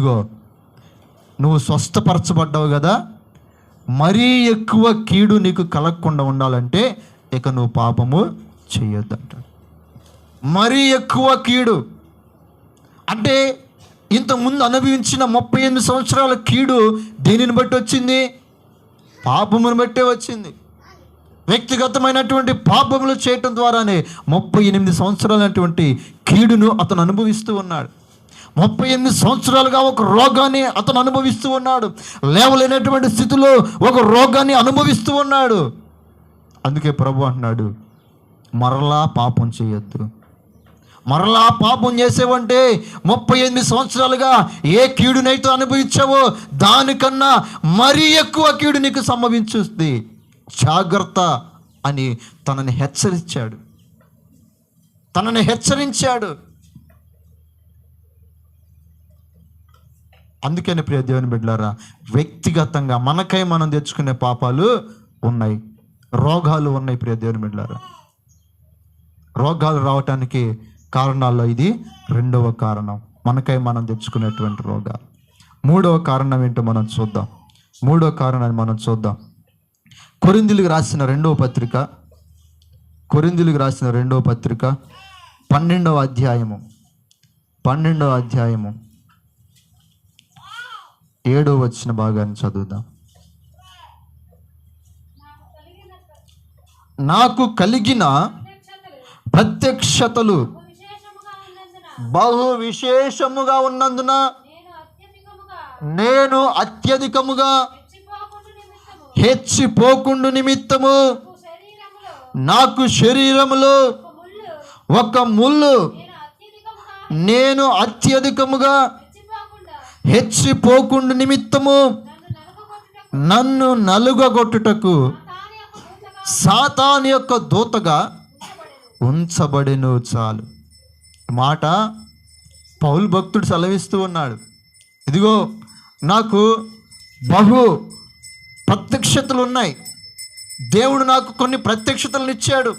ఇదిగో నువ్వు స్వస్థపరచబడ్డావు కదా మరీ ఎక్కువ కీడు నీకు కలగకుండా ఉండాలంటే ఇక నువ్వు పాపము చేయొద్దంట మరీ ఎక్కువ కీడు. అంటే ఇంతకుముందు అనుభవించిన ముప్పై ఎనిమిది సంవత్సరాల కీడు దేనిని బట్టి వచ్చింది? పాపమును బట్టే వచ్చింది. వ్యక్తిగతమైనటువంటి పాపములు చేయటం ద్వారానే ముప్పై ఎనిమిది సంవత్సరాలైనటువంటి కీడును అతను అనుభవిస్తూ ఉన్నాడు. ముప్పై ఎనిమిది సంవత్సరాలుగా ఒక రోగాన్ని అతను అనుభవిస్తూ ఉన్నాడు. లేవలేనటువంటి స్థితిలో ఒక రోగాన్ని అనుభవిస్తూ ఉన్నాడు. అందుకే ప్రభు అంటున్నాడు మరలా పాపం చేయొద్దు. మరలా పాపం చేసేవంటే ముప్పై ఎనిమిది సంవత్సరాలుగా ఏ కీడునైతే అనుభవించావో దానికన్నా మరీ ఎక్కువ కీడు నీకు సంభవించుస్తుంది జాగ్రత్త అని తనని హెచ్చరించాడు. తనని హెచ్చరించాడు. అందుకని ప్రియ దేవుని బిడ్డలారా వ్యక్తిగతంగా మనకై మనం తెచ్చుకునే పాపాలు ఉన్నాయి. రోగాలు ఉన్నాయి ప్రియ దేవుని బిడ్డలారా. రోగాలు రావటానికి కారణాల్లో ఇది రెండవ కారణం. మనకై మనం తెచ్చుకునేటువంటి రోగాలు. మూడవ కారణం ఏంటో మనం చూద్దాం. మూడవ కారణాన్ని మనం చూద్దాం. కొరిందులకు రాసిన రెండవ పత్రిక కొరిందులకు రాసిన రెండవ పత్రిక పన్నెండవ అధ్యాయము. పన్నెండవ అధ్యాయము. ఏడో వచ్చిన భాగాన్ని చదువుదాం. నాకు కలిగిన ప్రత్యక్షతలు బహు విశేషముగా ఉన్నందున నేను అత్యధికముగా నిమిత్తము హెచ్చిపోకుండు నిమిత్తము నాకు శరీరములో ఒక ముళ్ళు నేను అత్యధికముగా హెచ్చిపోకుండా నిమిత్తము నన్ను నలుగగొట్టుటకు యొక్క దూతగా సాతాన్ యొక్క దూతగా ఉంచబడిను చాలు. మాట పౌలు భక్తుడు సెలవిస్తూ ఉన్నాడు. ఇదిగో నాకు బహు ప్రత్యక్షతలు ఉన్నాయి. దేవుడు నాకు కొన్ని ప్రత్యక్షతలను ఇచ్చాడు.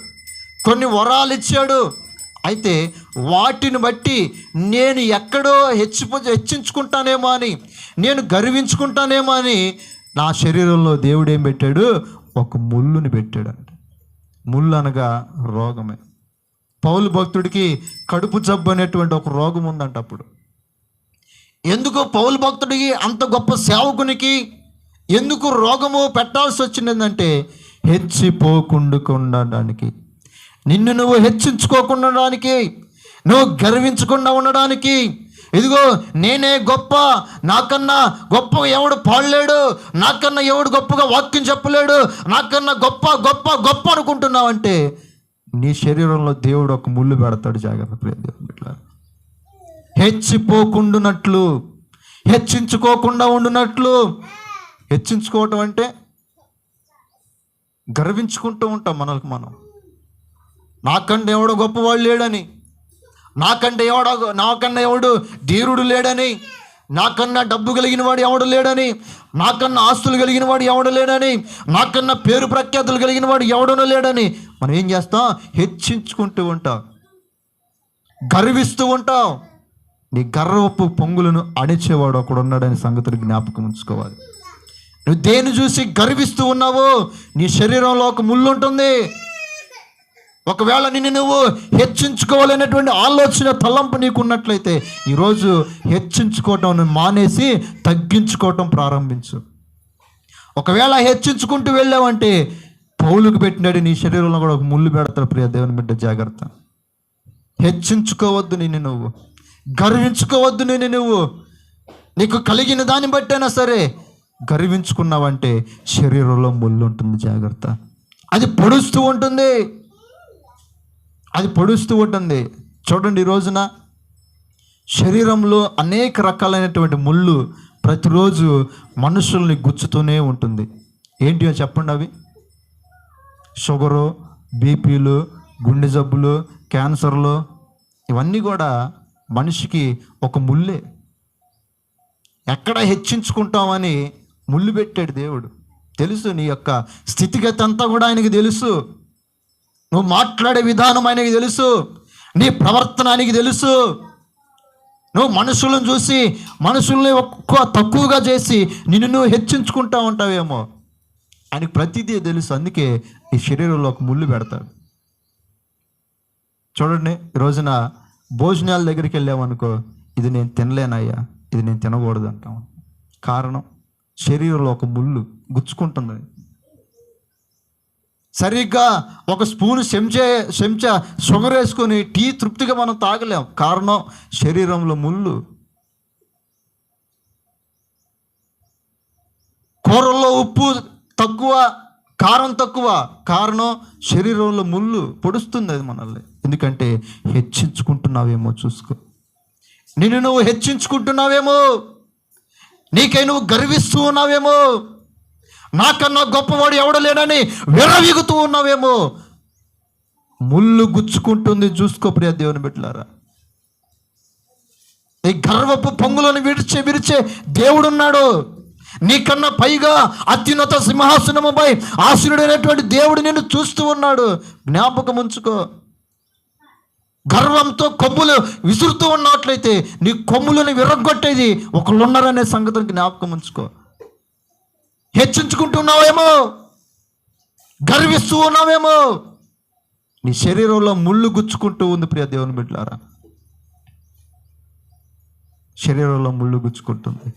కొన్ని వరాలు ఇచ్చాడు. అయితే వాటిని బట్టి నేను ఎక్కడో హెచ్చిపో హెచ్చించుకుంటానేమో అని నేను గర్వించుకుంటానేమో అని నా శరీరంలో దేవుడు ఏం పెట్టాడు? ఒక ముళ్ళుని అంట ముళ్ళు అనగా రోగమే. పౌలు భక్తుడికి కడుపు జబ్బు అనేటువంటి ఒక రోగం ఉందంట అప్పుడు. ఎందుకు పౌలు భక్తుడికి అంత గొప్ప సేవకునికి ఎందుకు రోగము పెట్టాల్సి వచ్చిందంటే హెచ్చిపోకుండా నిన్ను నువ్వు హెచ్చించుకోకుండా ఉండడానికి నువ్వు గర్వించకుండా ఉండడానికి. ఇదిగో నేనే గొప్ప నాకన్నా గొప్ప ఎవడు పాడలేడు నాకన్నా ఎవడు గొప్పగా వాక్యం చెప్పలేడు నాకన్నా గొప్ప గొప్ప గొప్ప అనుకుంటున్నావంటే నీ శరీరంలో దేవుడు ఒక ముళ్ళు పెడతాడు జాగ్రత్త ప్రియ హెచ్చిపోకుండునట్లు హెచ్చించుకోకుండా ఉండునట్లు. హెచ్చించుకోవటం అంటే గర్వించుకుంటూ ఉంటాం మనల్ని మనం. నాకంటే ఎవడో గొప్పవాడు లేడని? నాకంటే ఎవడో నాకన్నా ఎవడు ధీరుడు లేడని? నాకన్నా డబ్బు కలిగిన వాడు ఎవడు లేడని? నాకన్నా ఆస్తులు కలిగిన వాడు ఎవడు లేడని? నాకన్నా పేరు ప్రఖ్యాతులు కలిగిన వాడు ఎవడనో లేడని? మనం ఏం చేస్తాం? హెచ్చించుకుంటూ ఉంటాం. గర్విస్తూ ఉంటాం. నీ గర్వపు పొంగులను అణిచేవాడు ఒకడు ఉన్నాడని సంగతిని జ్ఞాపకం ఉంచుకోవాలి. నువ్వు దేని చూసి గర్విస్తూ ఉన్నావో నీ శరీరంలో ఒక ముళ్ళు ఉంటుంది. ఒకవేళ నిన్ను నువ్వు హెచ్చించుకోవాలనేటువంటి ఆలోచన తలంపు నీకు ఉన్నట్లయితే ఈరోజు హెచ్చించుకోవటం మానేసి తగ్గించుకోవటం ప్రారంభించు. ఒకవేళ హెచ్చించుకుంటూ వెళ్ళావంటే పౌలుకు పెట్టినాడు నీ శరీరంలో కూడా ఒక ముళ్ళు పెడతాడు ప్రియ దేవుని బిడ్డ జాగ్రత్త. హెచ్చించుకోవద్దు నిన్ను నువ్వు. గర్వించుకోవద్దు నిన్ను నువ్వు. నీకు కలిగిన దాన్ని బట్టైనా సరే గర్వించుకున్నావంటే శరీరంలో ముళ్ళు ఉంటుంది జాగ్రత్త. అది పొడుస్తూ ఉంటుంది. అది పొడుస్తూ ఉంటుంది. చూడండి ఈ రోజున శరీరంలో అనేక రకాలైనటువంటి ముళ్ళు ప్రతిరోజు మనుషుల్ని గుచ్చుతూనే ఉంటుంది. ఏంటియో చెప్పండి అవి? షుగరు బీపీలు గుండె జబ్బులు క్యాన్సర్లు ఇవన్నీ కూడా మనిషికి ఒక ముల్లే ఎక్కడ హెచ్చించుకుంటామని ముళ్ళు పెట్టాడు దేవుడు. తెలుసు నీ యొక్క స్థితిగతి అంతా కూడా ఆయనకి తెలుసు. నువ్వు మాట్లాడే విధానం ఆయనకి తెలుసు. నీ ప్రవర్తన ఆయనకి తెలుసు. నువ్వు మనుషులను చూసి మనుషుల్ని ఎక్కువ తక్కువగా చేసి నిన్ను నువ్వు హెచ్చించుకుంటా ఉంటావేమో. ఆయనకు ప్రతిదీ తెలుసు. అందుకే ఈ శరీరంలో ఒక ముళ్ళు పెడతాడు. చూడండి ఈ రోజున భోజనాల దగ్గరికి వెళ్ళామనుకో ఇది నేను తినలేనయ్యా ఇది నేను తినకూడదు అంటాం కారణం శరీరంలో ఒక ముళ్ళు గుచ్చుకుంటుంది. సరిగ్గా ఒక స్పూన్ చెంచే చెంచా షుగర్ వేసుకొని టీ తృప్తిగా మనం తాగలేం. కారణం శరీరంలో ముళ్ళు. కూరల్లో ఉప్పు తక్కువ కారం తక్కువ. కారణం శరీరంలో ముళ్ళు పొడుస్తుంది అది మనల్ని. ఎందుకంటే హెచ్చించుకుంటున్నావేమో చూసుకో. నిన్ను నువ్వు హెచ్చించుకుంటున్నావేమో. నీకై నువ్వు గర్విస్తూ ఉన్నావేమో. నాకన్నా గొప్పవాడు ఎవడు లేడని విరవిగుతూ ఉన్నావేమో. ముళ్ళు గుచ్చుకుంటుంది. చూసుకో ప్రియ దేవుని బిడ్డలారా. ఈ గర్వపు పొంగులను విడిచే విరిచే దేవుడున్నాడు. నీకన్నా పైగా అత్యున్నత సింహాసనముపై ఆశీనుడైనటువంటి దేవుడు నిన్ను చూస్తూ ఉన్నాడు. జ్ఞాపకం ఉంచుకో. గర్వంతో కొమ్ములు విసురుతూ ఉన్నట్లయితే నీ కొమ్ములను విరగొట్టేది ఒకళ్ళున్నారనే సంగతిని జ్ఞాపకం ఉంచుకో. హెచ్చించుకుంటున్నావేమో? గర్విస్తూ ఉన్నావేమో? నీ శరీరంలో ముళ్ళు గుచ్చుకుంటూ ఉంది ప్రియ దేవుని బిడ్డలారా. శరీరంలో ముళ్ళు గుచ్చుకుంటుంది.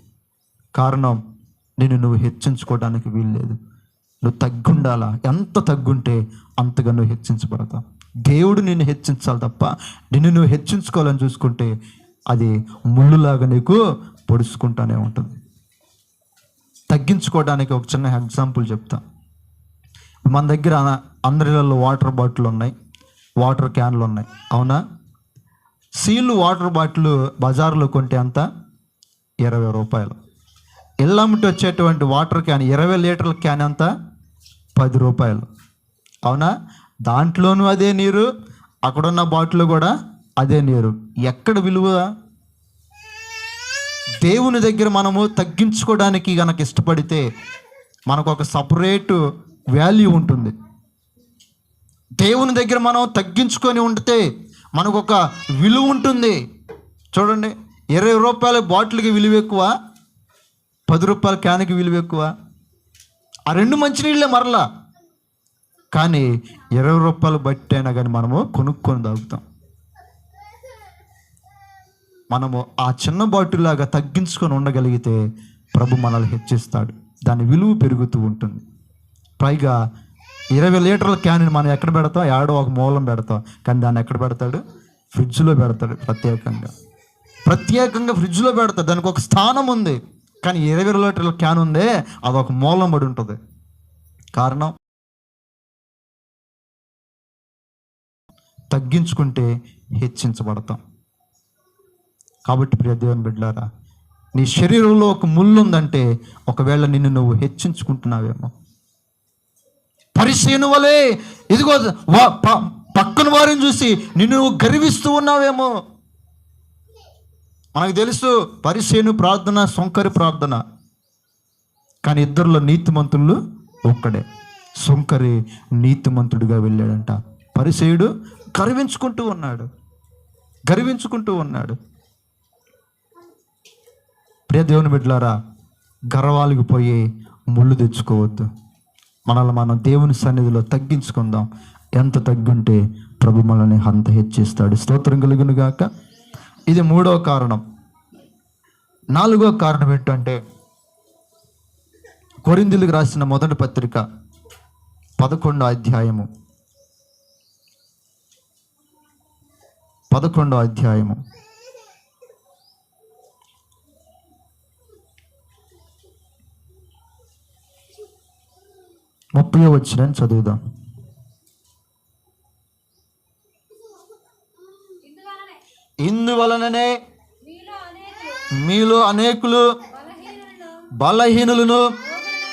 కారణం నిన్ను నువ్వు హెచ్చించుకోవడానికి వీల్లేదు. నువ్వు తగ్గుండాలా? ఎంత తగ్గుంటే అంతగా నువ్వు హెచ్చించబడతావు. దేవుడు నిన్ను హెచ్చించాలి తప్ప నిన్ను నువ్వు హెచ్చించుకోవాలని చూసుకుంటే అది ముళ్ళులాగా నీకు పొడుచుకుంటానే ఉంటుంది. తగ్గించుకోవడానికి ఒక చిన్న ఎగ్జాంపుల్ చెప్తా. మన దగ్గర అందరిలో వాటర్ బాటిల్ ఉన్నాయి వాటర్ క్యాన్లు ఉన్నాయి. అవునా? సీలు వాటర్ బాటిల్ బజార్లో కొంటే అంత ఇరవై రూపాయలు. ఇళ్ళమ్మటి వచ్చేటువంటి వాటర్ క్యాన్ ఇరవై లీటర్ల క్యాన్ అంత పది రూపాయలు. అవునా? దాంట్లోనూ అదే నీరు అక్కడున్న బాటిల్ కూడా అదే నీరు. ఎక్కడ విలువ? దేవుని దగ్గర మనము తగ్గించుకోవడానికి గనక ఇష్టపడితే మనకు ఒక సపరేట్ వాల్యూ ఉంటుంది. దేవుని దగ్గర మనం తగ్గించుకొని ఉండితే మనకు ఒక విలువ ఉంటుంది. చూడండి ఇరవై రూపాయల బాటిల్కి విలువ ఎక్కువ పది రూపాయల క్యాన్కి విలువ ఎక్కువ. ఆ రెండు మంచినీళ్ళే మరలా. కానీ ఇరవై రూపాయలు బట్టి అయినా కానీ మనము కొనుక్కొని తాగుతాం. మనము ఆ చిన్న బాటిల్లాగా తగ్గించుకొని ఉండగలిగితే ప్రభు మనల్ని హెచ్చిస్తాడు. దాని విలువ పెరుగుతూ ఉంటుంది. పైగా ఇరవై లీటర్ల క్యాన్ మనం ఎక్కడ పెడతాం? ఏడో ఒక మూలం పెడతాం. కానీ దాన్ని ఎక్కడ పెడతాడు? ఫ్రిడ్జ్లో పెడతాడు ప్రత్యేకంగా. ప్రత్యేకంగా ఫ్రిడ్జ్లో పెడతాడు. దానికి ఒక స్థానం ఉంది. కానీ ఇరవై లీటర్ల క్యాన్ ఉందే అది ఒక మూలం పడి ఉంటుంది. కారణం? తగ్గించుకుంటే హెచ్చించబడతాం. కాబట్టి ప్రియ దేవుని బిడ్డారా నీ శరీరంలో ఒక ముళ్ళు ఉందంటే ఒకవేళ నిన్ను నువ్వు హెచ్చించుకుంటున్నావేమో. పరిశీను వలే ఇదిగో వా- ప- పక్కన వారిని చూసి నిన్ను నువ్వు గర్విస్తూ ఉన్నావేమో. మనకు తెలుసు పరిశీను ప్రార్థన సొంకరి ప్రార్థన. కానీ ఇద్దరిలో నీతిమంతులు ఒక్కడే. సొంకరి నీతిమంతుడిగా వెళ్ళాడంట. పరిసేయుడు గర్వించుకుంటూ ఉన్నాడు. గర్వించుకుంటూ ఉన్నాడు. ప్రియ దేవుని బిడ్డలారా గర్వాలకు పోయి ముళ్ళు తెచ్చుకోవద్దు. మనల్ని మనం దేవుని సన్నిధిలో తగ్గించుకుందాం. ఎంత తగ్గుంటే ప్రభు మనల్ని అంత హెచ్చిస్తాడు. స్తోత్రం కలుగును గాక ఇది మూడో కారణం. నాలుగో కారణం ఏంటంటే కొరిందులకు రాసిన మొదటి పత్రిక పదకొండో అధ్యాయము. పదకొండో అధ్యాయము. ముప్పై వచ్చిన చదువుదాం. ఇందువలననే మీలో అనేకులు బలహీనులను రోగులనై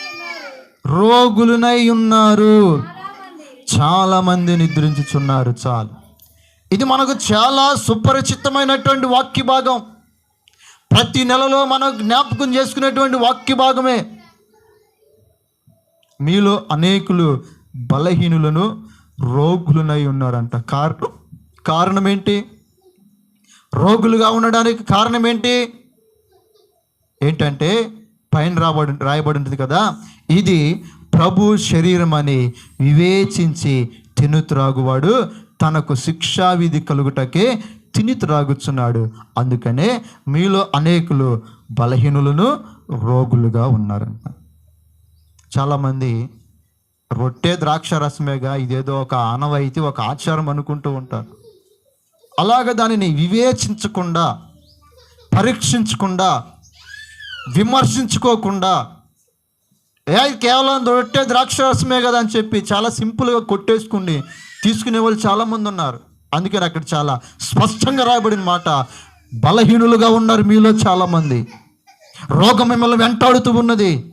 ఉన్నారు. రోగులునై ఉన్నారు చాలా మంది చాలా మంది నిద్రించుచున్నారు చాలు. ఇది మనకు చాలా సుపరిచితమైనటువంటి వాక్య భాగం ప్రతి నెలలో మనం జ్ఞాపకం చేసుకునేటువంటి వాక్య భాగమే మీలో అనేకులు బలహీనులను రోగులనై ఉన్నారంట. కారణం కారణం ఏంటి రోగులుగా ఉండడానికి కారణం ఏంటి ఏంటంటే పైన రాబడి రాయబడి ఉంటుంది కదా ఇది ప్రభు శరీరం అని వివేచించి తిను త్రాగువాడు తనకు శిక్షావిధి కలుగుటకే తిని త్రాగుచున్నాడు అందుకనే మీలో అనేకులు బలహీనులను రోగులుగా ఉన్నారంట. చాలామంది రొట్టె ద్రాక్ష రసమేగా ఇదేదో ఒక ఆనవాయితీ ఒక ఆచారం అనుకుంటూ ఉంటారు. అలాగ దానిని వివేచించకుండా పరీక్షించకుండా విమర్శించుకోకుండా ఏ కేవలం రొట్టె ద్రాక్ష రసమే కదా అని చెప్పి చాలా సింపుల్గా కొట్టేసుకుని తీసుకునే వాళ్ళు చాలామంది ఉన్నారు. అందుకని అక్కడ చాలా స్పష్టంగా రాయబడిన మాట బలహీనులుగా ఉన్నారు మీలో చాలామంది. రోగం మిమ్మల్ని వెంటాడుతూ ఉన్నది.